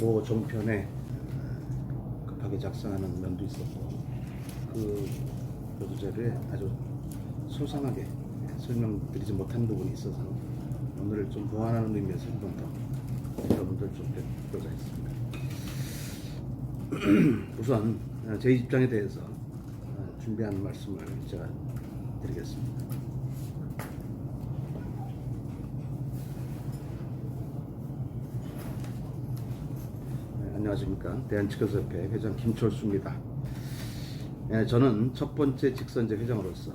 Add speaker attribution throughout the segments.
Speaker 1: 모 종편에 급하게 작성하는 면도 있었고 그 보도자료에 아주 소상하게 설명드리지 못한 부분이 있어서 오늘 좀 보완하는 의미에서 한 번 더 여러분들 좀 뵙고자 했습니다. 우선 제 입장에 대해서 준비한 말씀을 제가 드리겠습니다. 네, 안녕하십니까 대한치과협회 회장 김철수입니다. 네, 저는 첫 번째 직선제 회장으로서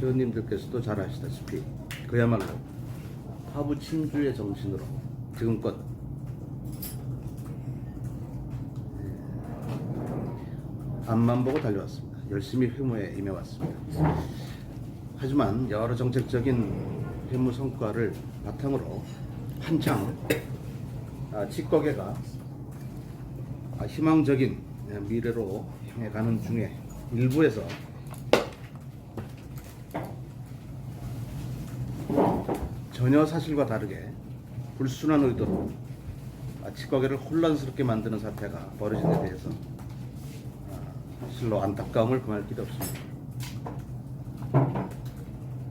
Speaker 1: 회원님들께서도 잘 아시다시피 그야말로 하부 친주의 정신으로 지금껏 네, 앞만 보고 달려왔습니다. 열심히 회무에 임해왔습니다. 하지만 여러 정책적인 회무 성과를 바탕으로 한창 아, 치과계가 아, 희망적인 예, 미래로 향해 가는 중에 일부에서 전혀 사실과 다르게 불순한 의도로 아, 치과계를 혼란스럽게 만드는 사태가 벌어진 데 대해서 아, 실로 안타까움을 금할 길이 없습니다.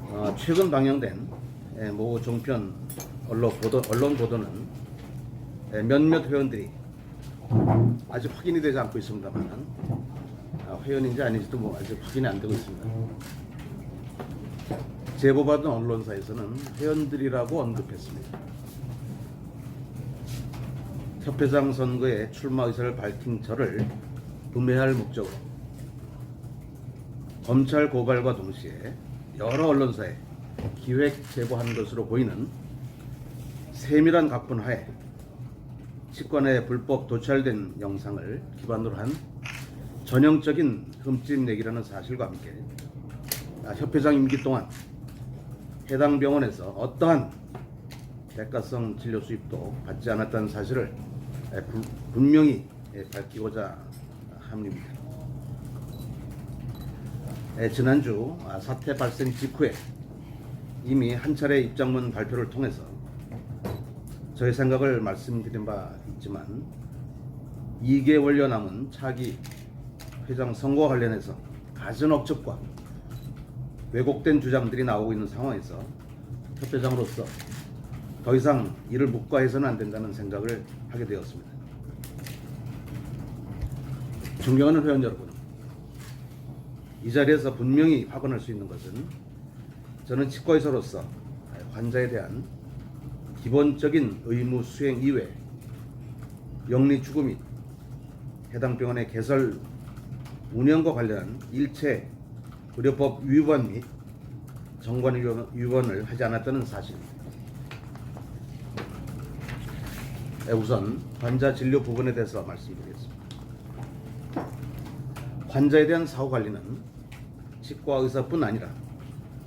Speaker 1: 어, 최근 방영된 예, 모 종편 언론 보도, 보도는 예, 몇몇 회원들이 아직 확인이 되지 않고 있습니다만 아, 회원인지 아닌지도 뭐 아직 확인이 안 되고 있습니다. 제보받은 언론사에서는 회원들이라고 언급했습니다. 협회장 선거에 출마 의사를 밝힌 저를 음해할 목적으로 검찰 고발과 동시에 여러 언론사에 기획 제보한 것으로 보이는 세밀한 각본 하에 치권에 불법 도찰된 영상을 기반으로 한 전형적인 흠집 내기라는 사실과 함께 아, 협회장 임기 동안 해당 병원에서 어떠한 대가성 진료 수입도 받지 않았다는 사실을 에, 부- 분명히 에, 밝히고자 합니다. 에, 지난주 아, 사태 발생 직후에 이미 한 차례 입장문 발표를 통해서 저의 생각을 말씀드린 바 있지만 2개월여 남은 차기 회장 선거와 관련해서 가진 억측과 왜곡된 주장들이 나오고 있는 상황에서 협회장으로서 더 이상 이를 묵과해서는 안 된다는 생각을 하게 되었습니다. 존경하는 회원 여러분, 이 자리에서 분명히 확언할 수 있는 것은 저는 치과의사로서 환자에 대한 기본적인 의무 수행 이외 영리 추구 및 해당 병원의 개설 운영과 관련한 일체 의료법 위반 및 정관 위반- 위반을 하지 않았다는 사실입니다. 네, 우선 환자 진료 부분에 대해서 말씀드리겠습니다. 환자에 대한 사후 관리는 치과 의사뿐 아니라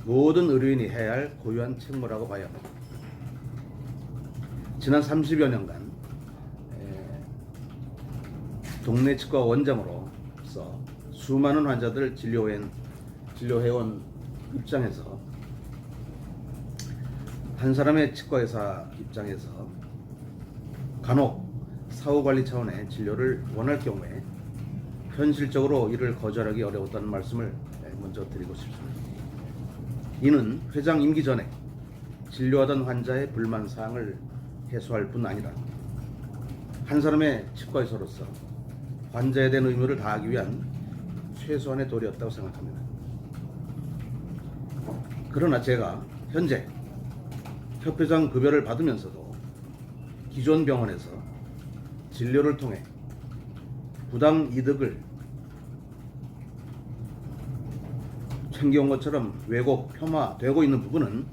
Speaker 1: 모든 의료인이 해야 할 고유한 책무라고 봐야 합니다. 지난 30여 년간 에, 동네 치과 원장으로서 수많은 환자들 진료해온, 진료해온 입장에서 한 사람의 치과 의사 입장에서 간혹 사후 관리 차원의 진료를 원할 경우에 현실적으로 이를 거절하기 어려웠다는 말씀을 먼저 드리고 싶습니다. 이는 회장 임기 전에 진료하던 환자의 불만 사항을 해소할 뿐 아니라 한 사람의 치과 의사로서 환자에 대한 의무를 다하기 위한 최소한의 도리였다고 생각합니다. 그러나 제가 현재 협회장 급여를 받으면서도 기존 병원에서 진료를 통해 부당 이득을 챙겨온 것처럼 왜곡, 폄하되고 있는 부분은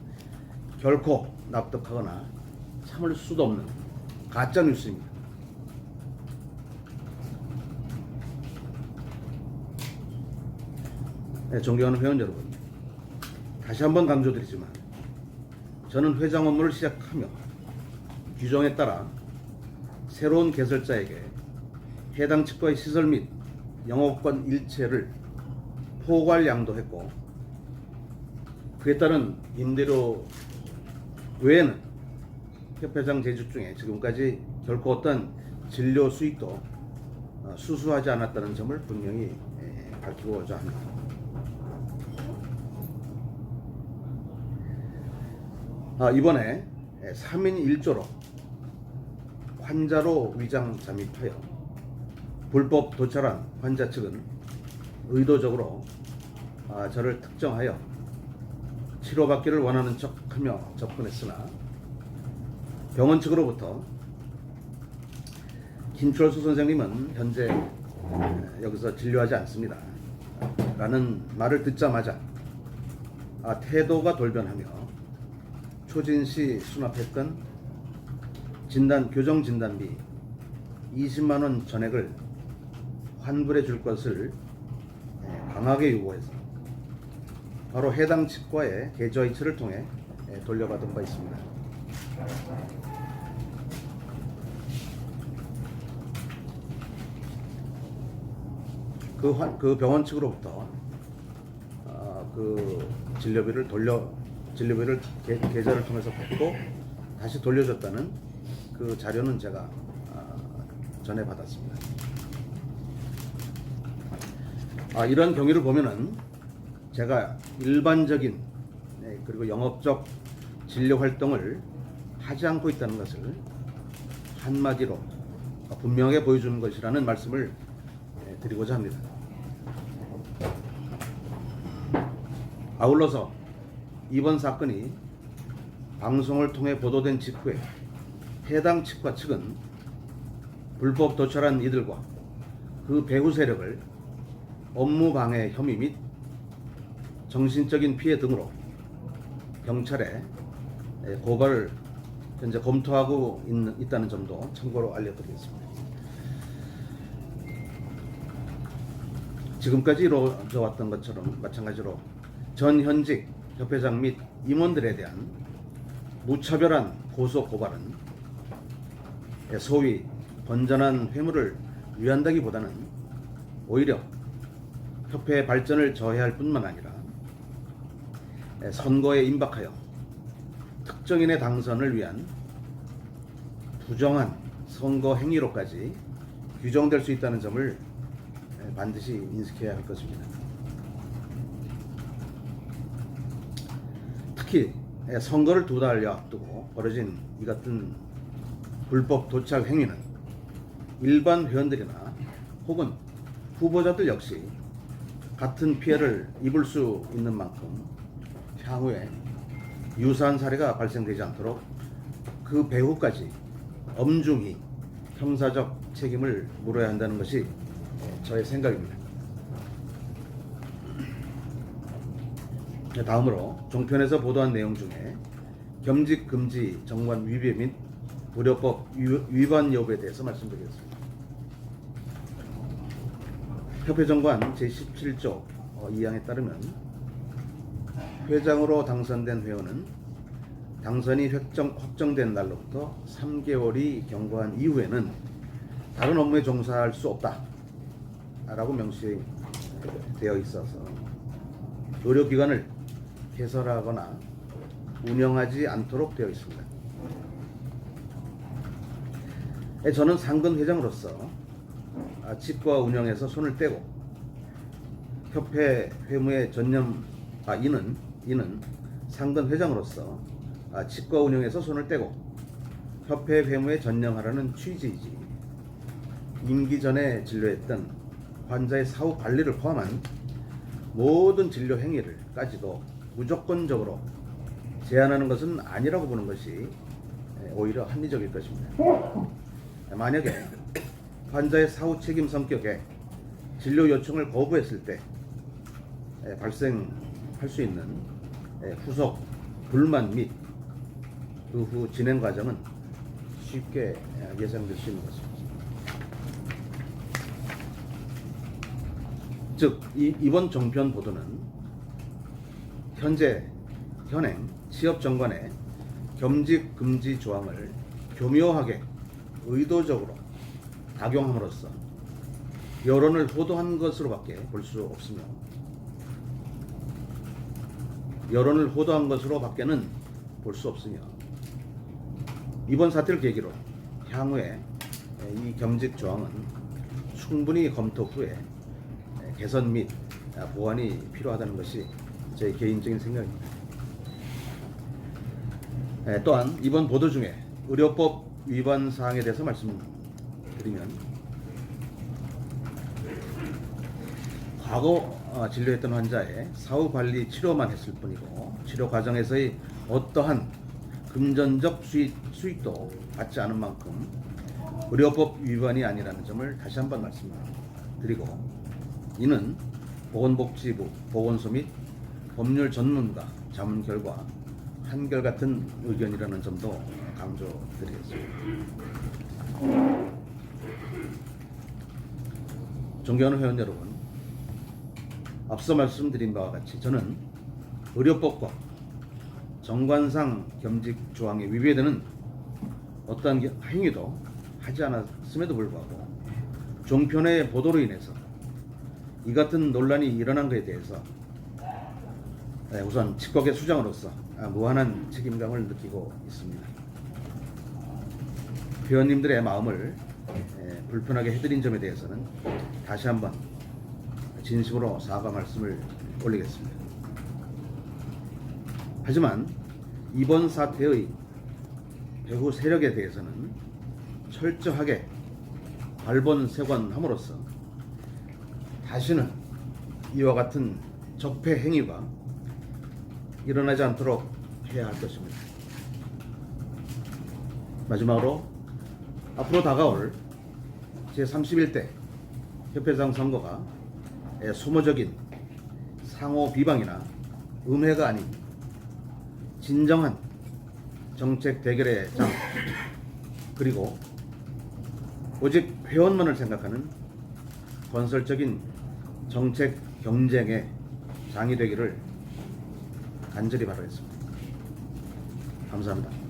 Speaker 1: 결코 납득하거나 참을 수도 없는 가짜 뉴스입니다. 네, 존경하는 회원 여러분, 다시 한번 강조드리지만 저는 회장 업무를 시작하며 규정에 따라 새로운 개설자에게 해당 치과의 시설 및 영업권 일체를 포괄 양도했고 그에 따른 임대료 외에는 협회장 제주 중에 지금까지 결코 어떤 진료 수익도 어, 수수하지 않았다는 점을 분명히 에, 밝히고자 합니다. 아, 이번에 3인 1조로 환자로 위장 잠입하여 불법 도찰한 환자 측은 의도적으로 아, 저를 특정하여 치료받기를 원하는 척하며 접근했으나 병원 측으로부터 김철수 선생님은 현재 에, 여기서 진료하지 않습니다. 라는 말을 듣자마자 아, 태도가 돌변하며 초진 시 수납했던 진단 교정 진단비 20만 원 전액을 환불해 줄 것을 에, 강하게 요구해서 바로 해당 치과의 계좌이체를 통해 에, 돌려받은 바 있습니다. 그, 환, 그 병원 측으로부터 아, 그 진료비를 돌려 진료비를 계, 계좌를 통해서 받고 다시 돌려줬다는 그 자료는 제가 아, 전해 받았습니다. 아, 이런 경위를 보면은 제가 일반적인 네, 그리고 영업적 진료 활동을 하지 않고 있다는 것을 한마디로 분명하게 보여주는 것이라는 말씀을 예, 드리고자 합니다. 아울러서 이번 사건이 방송을 통해 보도된 직후에 해당 치과 측은 불법 도찰한 이들과 그 배후 세력을 업무 방해 혐의 및 정신적인 피해 등으로 경찰에 고발을 현재 검토하고 있는, 있다는 점도 참고로 알려드리겠습니다. 지금까지 이루어져 왔던 것처럼 마찬가지로 전 현직 협회장 및 임원들에 대한 무차별한 고소 고발은 소위 건전한 회무를 위한다기보다는 오히려 협회의 발전을 저해할 뿐만 아니라 선거에 임박하여 특정인의 당선을 위한 부정한 선거 행위로까지 규정될 수 있다는 점을 반드시 인식해야 할 것입니다. 특히 선거를 두 달여 앞두고 벌어진 이 같은 불법 도착 행위는 일반 회원들이나 혹은 후보자들 역시 같은 피해를 입을 수 있는 만큼 향후에 유사한 사례가 발생되지 않도록 그 배후까지 엄중히 형사적 책임을 물어야 한다는 것이 저의 생각입니다. 다음으로 종편에서 보도한 내용 중에 겸직 금지 정관 위배 및 의료법 위반 여부에 대해서 말씀드리겠습니다. 협회 정관 제17조 2항에 따르면 회장으로 당선된 회원은 당선이 확정, 확정된 날로부터 3개월이 경과한 이후에는 다른 업무에 종사할 수 없다. 라고 명시되어 있어서 의료기관을 개설하거나 운영하지 않도록 되어 있습니다. 예, 저는 상근 회장으로서 아, 치과 운영에서 손을 떼고 협회 회무에 전념 아 이는 이는 상근 회장으로서 아, 치과 운영에서 손을 떼고 협회 회무에 전념하라는 취지이지 임기 전에 진료했던 환자의 사후 관리를 포함한 모든 진료 행위를까지도 무조건적으로 제한하는 것은 아니라고 보는 것이 오히려 합리적일 것입니다. 만약에 환자의 사후 책임 성격에 진료 요청을 거부했을 때 발생할 수 있는 후속 불만 및 그 후 진행 과정은 쉽게 예상될 수 있는 것입니다. 즉 이, 이번 종편 보도는 현재 현행 취업 정관의 겸직 금지 조항을 교묘하게 의도적으로 악용함으로써 여론을 호도한 것으로밖에 볼 수 없으며 여론을 호도한 것으로 밖에는 볼 수 없으며 이번 사태를 계기로 향후에 이 겸직 조항은 충분히 검토 후에 개선 및 보완이 필요하다는 것이 제 개인적인 생각입니다. 예, 또한 이번 보도 중에 의료법 위반 사항에 대해서 말씀드리면 과거 어, 진료했던 환자의 사후 관리 치료만 했을 뿐이고 치료 과정에서의 어떠한 금전적 수익, 수익도 받지 않은 만큼 의료법 위반이 아니라는 점을 다시 한번 말씀드리고 이는 보건복지부, 보건소 및 법률 전문가 자문 결과 한결같은 의견이라는 점도 강조드리겠습니다. 존경하는 회원 여러분, 앞서 말씀드린 바와 같이 저는 의료법과 정관상 겸직 조항에 위배되는 어떠한 겨- 행위도 하지 않았음에도 불구하고 종편의 보도로 인해서 이 같은 논란이 일어난 것에 대해서 네, 우선 직국의 수장으로서 아, 무한한 책임감을 느끼고 있습니다. 회원님들의 마음을 에, 불편하게 해드린 점에 대해서는 다시 한번 진심으로 사과 말씀을 올리겠습니다. 하지만 이번 사태의 배후 세력에 대해서는 철저하게 발본색원함으로써 다시는 이와 같은 적폐 행위가 일어나지 않도록 해야 할 것입니다. 마지막으로 앞으로 다가올 제31대 협회장 선거가 예, 소모적인 상호 비방이나 음해가 아닌 진정한 정책 대결의 장 그리고 오직 회원만을 생각하는 건설적인 정책 경쟁의 장이 되기를 간절히 바라겠습니다. 감사합니다.